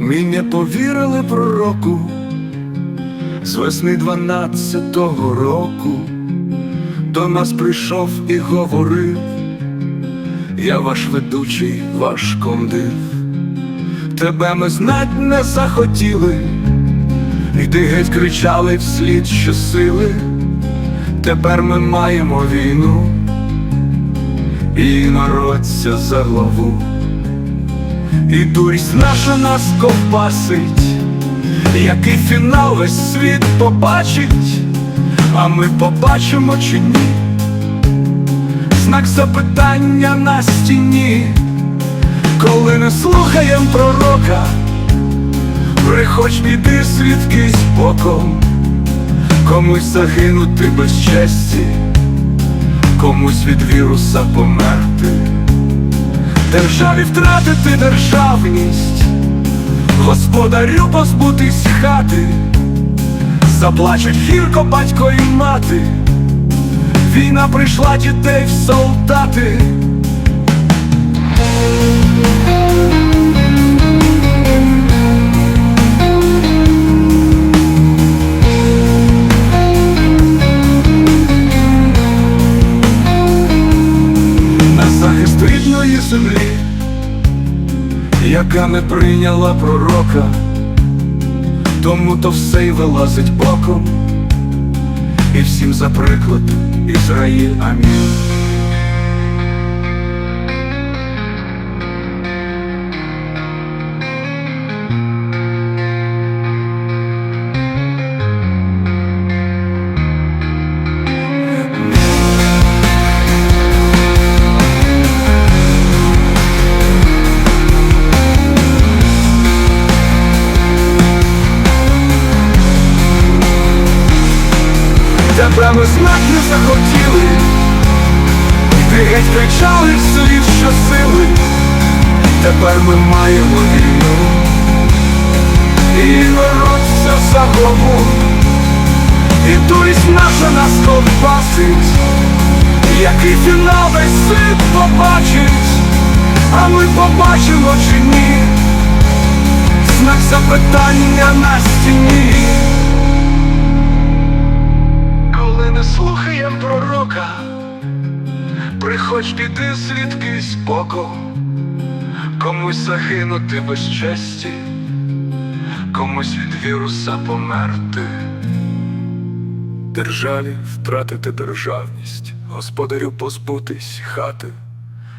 Ми не повірили пророку з весни дванадцятого року. До нас прийшов і говорив, я ваш ведучий, ваш комдив, тебе ми знать не захотіли, йди геть кричали вслід щосили, тепер ми маємо війну. І народця за главу. І дурість наша нас ковбасить, який фінал весь світ побачить, а ми побачимо чи ні? Знак запитання на стіні, коли не слухаєм пророка, приходь піди свідкись боком, комусь загинути без честі, комусь від віруса померти. Державі втратити державність, господарю позбутись хати, заплачуть гірко батько і мати, війна прийшла дітей в солдати. Не прийняла пророка, тому то все й вилазить боком, і всім за приклад Ізраїль, амінь. Тебе знать не захотіли, і ти геть кричали вслід щосили, тепер ми маємо війну, і все за главу, і дурість наша нас ковбасить, який фінал весь світ побачить, а ми побачимо чи ні, знак запитання на стіні. Коли не слухаєм пророка, приходь піди слідки з боком, комусь загинути без честі, комусь від віруса померти. Державі втратити державність, господарю позбутись хати,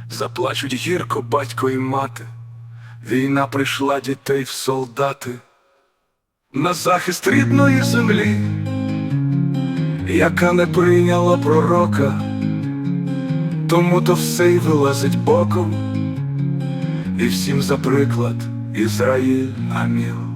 заплачуть гірко батько і мати, війна прийшла дітей в солдати, на захист рідної землі яка не прийняла пророка, тому то все й вилазить боком, і всім за приклад Ізраїль, аміл.